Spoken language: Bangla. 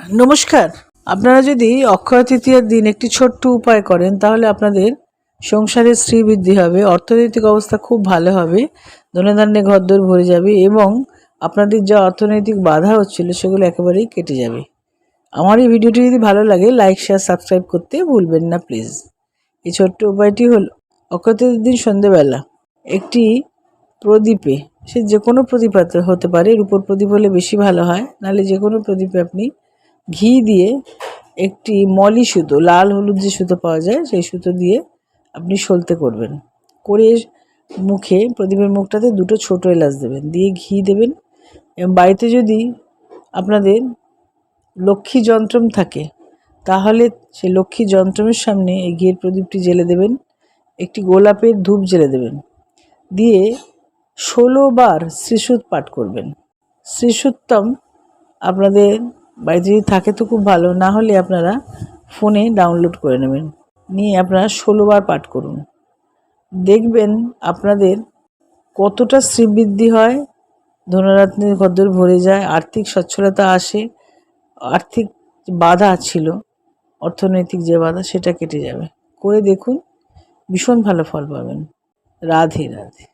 নমস্কার। আপনারা যদি অক্ষয় তৃতীয়ার দিন একটি ছোট্ট উপায় করেন, তাহলে আপনাদের সংসারে শ্রীবৃদ্ধি হবে, অর্থনৈতিক অবস্থা খুব ভালো হবে, ধনধান্যে ঘরদোর ভরে যাবে এবং আপনাদের যা অর্থনৈতিক বাধা হচ্ছিল সেগুলো একেবারেই কেটে যাবে। আমার এই ভিডিওটি যদি ভালো লাগে, লাইক শেয়ার সাবস্ক্রাইব করতে ভুলবেন না প্লিজ এই ছোট্ট উপায়টি হল, অক্ষয় তৃতীয়ার দিন সন্ধেবেলা একটি প্রদীপে, সে যে কোনো প্রদীপ হতে পারে রূপোর প্রদীপ হলে বেশি ভালো হয়, নাহলে যে কোনো প্রদীপে আপনি ঘি দিয়ে একটি মলি সুতো, লাল হলুদ যে সুতো পাওয়া যায়, সেই সুতো দিয়ে আপনি সলতে করবেন। করে মুখে, প্রদীপের মুখটাতে দুটো ছোট এলাচ দেবেন। দিয়ে ঘি দেবেন। এবং বাড়িতে যদি আপনাদের লক্ষ্মী যন্ত্রম থাকে, তাহলে সেই লক্ষ্মী যন্ত্রমের সামনে এই ঘিয়ের প্রদীপটি জেলে দেবেন। একটি গোলাপের ধূপ জেলে দেবেন। দিয়ে ষোলো বার শ্রীসুত পাঠ করবেন। শ্রীসুত্তম আপনাদের বাড়িতে যদি থাকে তো খুব ভালো, না হলে আপনারা ফোনে ডাউনলোড করে নেবেন। নিয়ে আপনারা ষোলোবার পাঠ করুন। দেখবেন আপনাদের কতটা শ্রীবৃদ্ধি হয় ধনরাত্রির ঘরদোর ভরে যায়, আর্থিক সচ্ছলতা আসে, আর্থিক বাধা ছিল, অর্থনৈতিক যে বাধা সেটা কেটে যাবে। করে দেখুন, ভীষণ ভালো ফল পাবেন। রাধে রাধে।